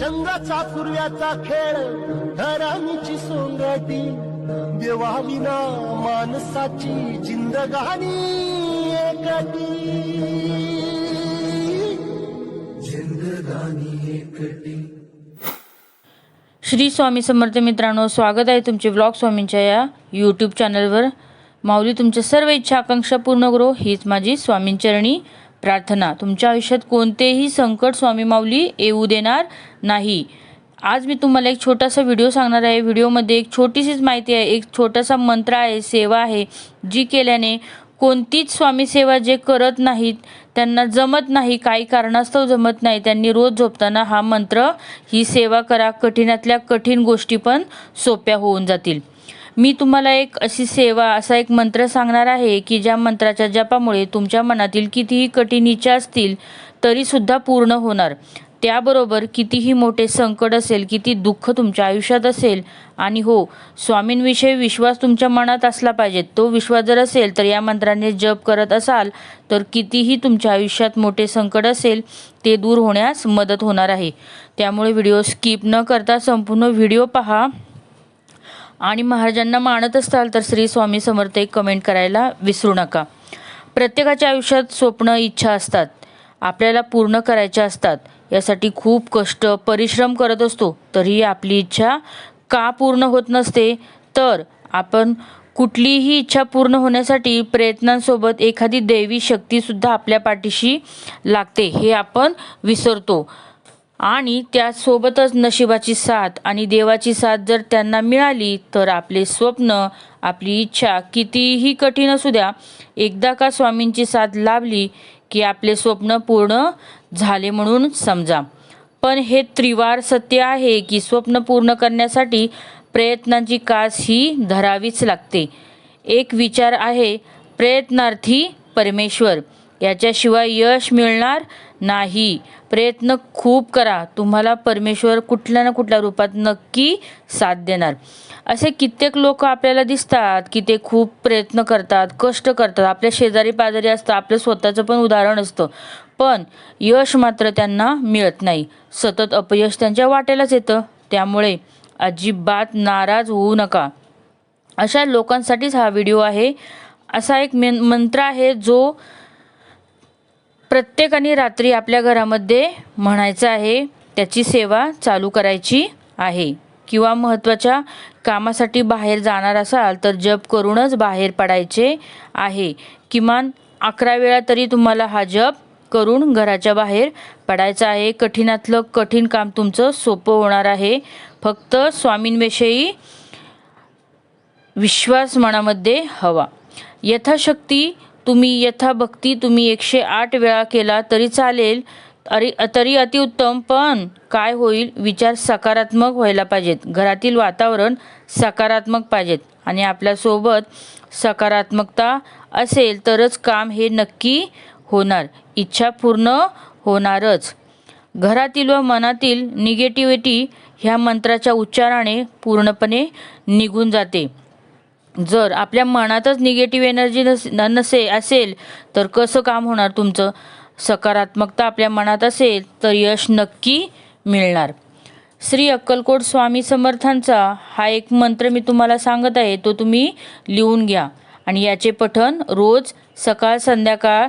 चंद्राचा सूर्याचा खेळ धराणीची सोंगटी देवाविना माणसाची जिंदगानी एकटी. जिंदगानी एकटी. श्री स्वामी समर्थ मित्रांनो स्वागत आहे तुमचे ब्लॉग स्वामींच्या या यूट्यूब चॅनलवर माऊली तुमच्या सर्व इच्छा आकांक्षा पूर्ण करो हीच माझी स्वामींचरणी. प्रार्थना तुमच्या आयुष्यात कोणतेही संकट स्वामी माऊली येऊ देणार नाही. आज मी तुम्हाला एक छोटासा व्हिडिओ सांगणार आहे. व्हिडिओमध्ये एक छोटीशीच माहिती आहे. एक छोटासा मंत्र आहे सेवा आहे जी केल्याने कोणतीच स्वामी सेवा जे करत नाहीत त्यांना जमत नाही काही कारणास्तव जमत नाही त्यांनी रोज झोपताना हा मंत्र ही सेवा करा. कठीणातल्या कठीण गोष्टी पण सोप्या होऊन जातील. मी तुम्हाला एक अशी सेवा असा एक मंत्र सांगणार आहे की ज्या मंत्राच्या जपामुळे तुमच्या मनातील कितीही कठीण इच्छा असतील तरीसुद्धा पूर्ण होणार. त्याबरोबर कितीही मोठे संकट असेल किती दुःख तुमच्या आयुष्यात असेल आणि हो स्वामींविषयी विश्वास तुमच्या मनात असला पाहिजे. तो विश्वास जर असेल तर या मंत्राने जप करत असाल तर कितीही तुमच्या आयुष्यात मोठे संकट असेल ते दूर होण्यास मदत होणार आहे. त्यामुळे व्हिडिओ स्किप न करता संपूर्ण व्हिडिओ पहा. आणि महाराजांना मानत असाल तर श्री स्वामी समर्थ एक कमेंट करायला विसरू नका. प्रत्येकाच्या आयुष्यात स्वप्न इच्छा असतात. आपल्याला पूर्ण करायच्या असतात. यासाठी खूप कष्ट परिश्रम करत असतो तरीही आपली इच्छा का पूर्ण होत नसते? तर आपण कुठलीही इच्छा पूर्ण होण्यासाठी प्रयत्नांसोबत एखादी दैवी शक्तीसुद्धा आपल्या पाठीशी लागते हे आपण विसरतो. आणि त्यासोबतच नशिबाची साथ आणि देवाची साथ जर त्यांना मिळाली तर आपले स्वप्न आपली इच्छा कितीही कठीण असू द्या एकदा का स्वामींची साथ लाभली की आपले स्वप्न पूर्ण झाले म्हणून समजा. पण हे त्रिवार सत्य आहे की स्वप्न पूर्ण करण्यासाठी प्रयत्नांची कास ही धरावीच लागते. एक विचार आहे प्रयत्नार्थी परमेश्वर. याच्याशिवाय यश मिळणार नाही. प्रयत्न खूप करा. तुम्हाला परमेश्वर कुठल्या ना कुठल्या रूपात नक्की साथ देणार. असे कित्येक लोक आपल्याला दिसतात की ते खूप प्रयत्न करतात कष्ट करतात. आपल्या शेजारी पाजारी असतं आपलं स्वतःचं पण उदाहरण असतं. पण यश मात्र त्यांना मिळत नाही. सतत अपयश त्यांच्या वाटेलाच येतं. त्यामुळे अजिबात नाराज होऊ नका. अशा लोकांसाठीच हा व्हिडिओ आहे. असा एक मेन मंत्र आहे जो प्रत्येकाने रात्री आपल्या घरामध्ये म्हणायचं आहे त्याची सेवा चालू करायची आहे. किंवा महत्त्वाच्या कामासाठी बाहेर जाणार असाल तर जप करूनच बाहेर पडायचे आहे. किमान अकरा वेळा तरी तुम्हाला हा जप करून घराच्या बाहेर पडायचं आहे. कठीणातलं कठीण काम तुमचं सोपं होणार आहे. फक्त स्वामींविषयी विश्वास मनामध्ये हवा. यथाशक्ती तुम्ही यथाभक्ती तुम्ही एकशे आठ वेळा केला तरी चालेल. अरे तरी अतिउत्तम पण काय होईल? विचार सकारात्मक व्हायला पाहिजेत. घरातील वातावरण सकारात्मक पाहिजेत. आणि आपल्यासोबत सकारात्मकता असेल तरच काम हे नक्की होणार. इच्छा पूर्ण होणारच. घरातील व मनातील निगेटिव्हिटी ह्या मंत्राच्या उच्चाराने पूर्णपणे निघून जाते. जर आपल्या मनातच निगेटिव्ह एनर्जी नस नसे असेल तर कसं काम होणार तुमचं? सकारात्मकता आपल्या मनात असेल तर यश नक्की मिळणार. श्री अक्कलकोट स्वामी समर्थांचा हा एक मंत्र मी तुम्हाला सांगत आहे तो तुम्ही लिहून घ्या. आणि याचे पठण रोज सकाळ संध्याकाळ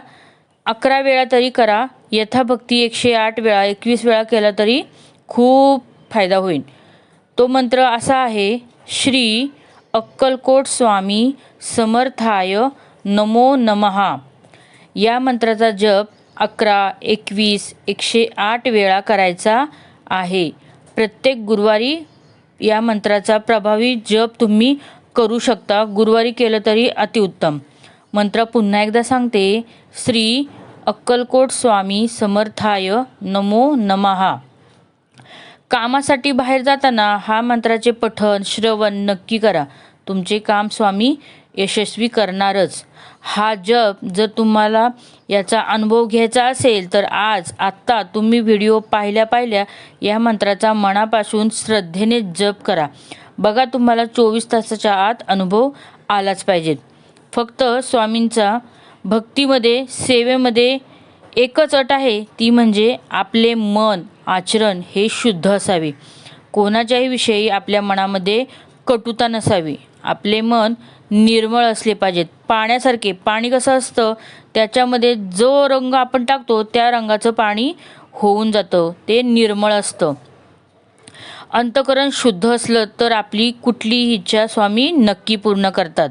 अकरा वेळा तरी करा. यथाभक्ती एकशे आठ वेळा एकवीस वेळा केला तरी खूप फायदा होईल. तो मंत्र असा आहे श्री अक्कलकोट स्वामी समर्थाय नमो नमहा या मंत्राचा जप अकरा एकवीस एकशे आठ वेळा करायचा आहे. प्रत्येक गुरुवारी या मंत्राचा प्रभावी जप तुम्ही करू शकता. गुरुवारी केलं तरी अतिउत्तम. मंत्र पुन्हा एकदा सांगते. श्री अक्कलकोट स्वामी समर्थाय नमो नमहा कामासाठी बाहेर जाताना हा मंत्राचे पठण श्रवण नक्की करा. तुमचे काम स्वामी यशस्वी करणारच. हा जप जर तुम्हाला याचा अनुभव घ्यायचा असेल तर आज आत्ता तुम्ही व्हिडिओ पाहिल्या पाहिल्या या मंत्राचा मनापासून श्रद्धेने जप करा. बघा तुम्हाला चोवीस तासाच्या आत अनुभव आलाच पाहिजेत. फक्त स्वामींचा भक्तीमध्ये सेवेमध्ये एकच अट आहे ती म्हणजे आपले मन आचरण हे शुद्ध असावे. कोणाच्याही विषयी आपल्या मनामध्ये कटुता नसावी. आपले मन निर्मळ असले पाहिजेत. पाण्यासारखे पाणी कसं असतं? त्याच्यामध्ये जो रंग आपण टाकतो त्या रंगाचं पाणी होऊन जातं. ते निर्मळ असतं. अंतकरण शुद्ध असलं तर आपली कुठलीही इच्छा स्वामी नक्की पूर्ण करतात.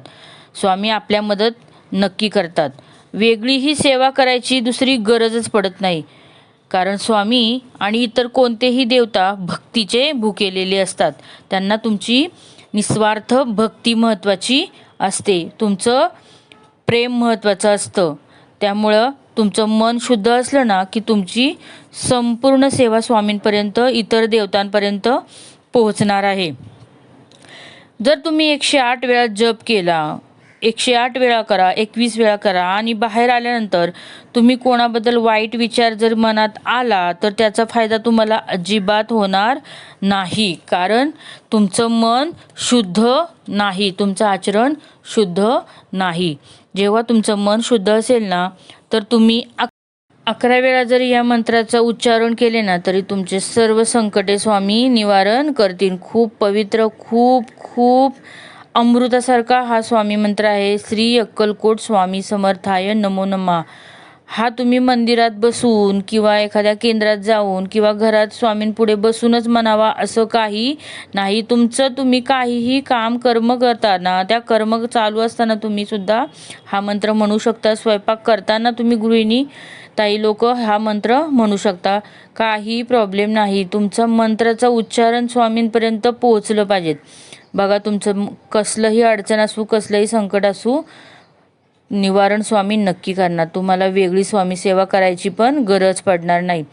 स्वामी आपल्या मदत नक्की करतात. वेगळीही सेवा करायची दुसरी गरजच पडत नाही. कारण स्वामी आणि इतर कोणतेही देवता भक्तीचे भुकेलेले असतात. त्यांना तुमची निस्वार्थ भक्ती महत्त्वाची असते. तुमचं प्रेम महत्त्वाचं असतं. त्यामुळं तुमचं मन शुद्ध असलं ना की तुमची संपूर्ण सेवा स्वामींपर्यंत इतर देवतांपर्यंत पोहोचणार आहे. जर तुम्ही एकशे आठ वेळा जप केला एकशे आठ वेळा करा एकवीस वेळा करा आणि बाहेर आल्यानंतर तुम्ही कोणाबद्दल वाईट विचार जर मनात आला तर त्याचा फायदा तुम्हाला अजिबात होणार नाही. कारण तुमचं मन शुद्ध नाही तुमचं आचरण शुद्ध नाही. जेव्हा तुमचं मन शुद्ध असेल ना तर तुम्ही अक अकरा वेळा जरी या मंत्राचं उच्चारण केले ना तरी तुमचे सर्व संकटे स्वामी निवारण करतील. खूप पवित्र खूप खूप अमृतासारखा हा स्वामी मंत्र आहे. श्री अक्कलकोट स्वामी समर्थाय नमो नमा. हा तुम्ही मंदिरात बसून किंवा एखाद्या केंद्रात जाऊन किंवा घरात स्वामींपुढे बसूनच म्हणावा असं काही नाही. तुमचं तुम्ही काहीही काम कर्म करताना त्या कर्म चालू असताना तुम्ही सुद्धा हा मंत्र म्हणू शकता. स्वयंपाक करताना तुम्ही गृहिणी ताई लोक हा मंत्र म्हणू शकता. काही प्रॉब्लेम नाही. तुमचं मंत्राचं उच्चारण स्वामींपर्यंत पोहोचलं पाहिजेत. बघा तुमचं कसलंही अडचण असू कसलंही संकट असू निवारण स्वामी नक्की करणार. तुम्हाला वेगळी स्वामी सेवा करायची पण गरज पडणार नाही.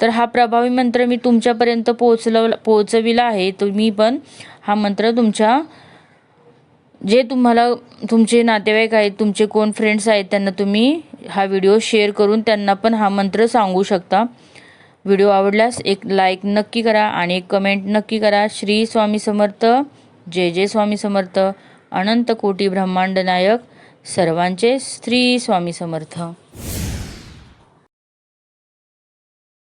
तर हा प्रभावी मंत्र मी तुमच्यापर्यंत पोहोचलं पोहोचविला आहे. तुम्ही पण हा मंत्र तुमच्या जे तुम्हाला तुमचे नातेवाईक आहेत तुमचे कोण फ्रेंड्स आहेत त्यांना तुम्ही हा व्हिडिओ शेअर करून त्यांना पण हा मंत्र सांगू शकता. व्हिडिओ आवडल्यास एक लाईक नक्की करा आणि एक कमेंट नक्की करा. श्री स्वामी समर्थ. जय जय स्वामी समर्थ. अनंत कोटी ब्रह्मांड नायक. सर्वांचे श्री स्वामी समर्थ.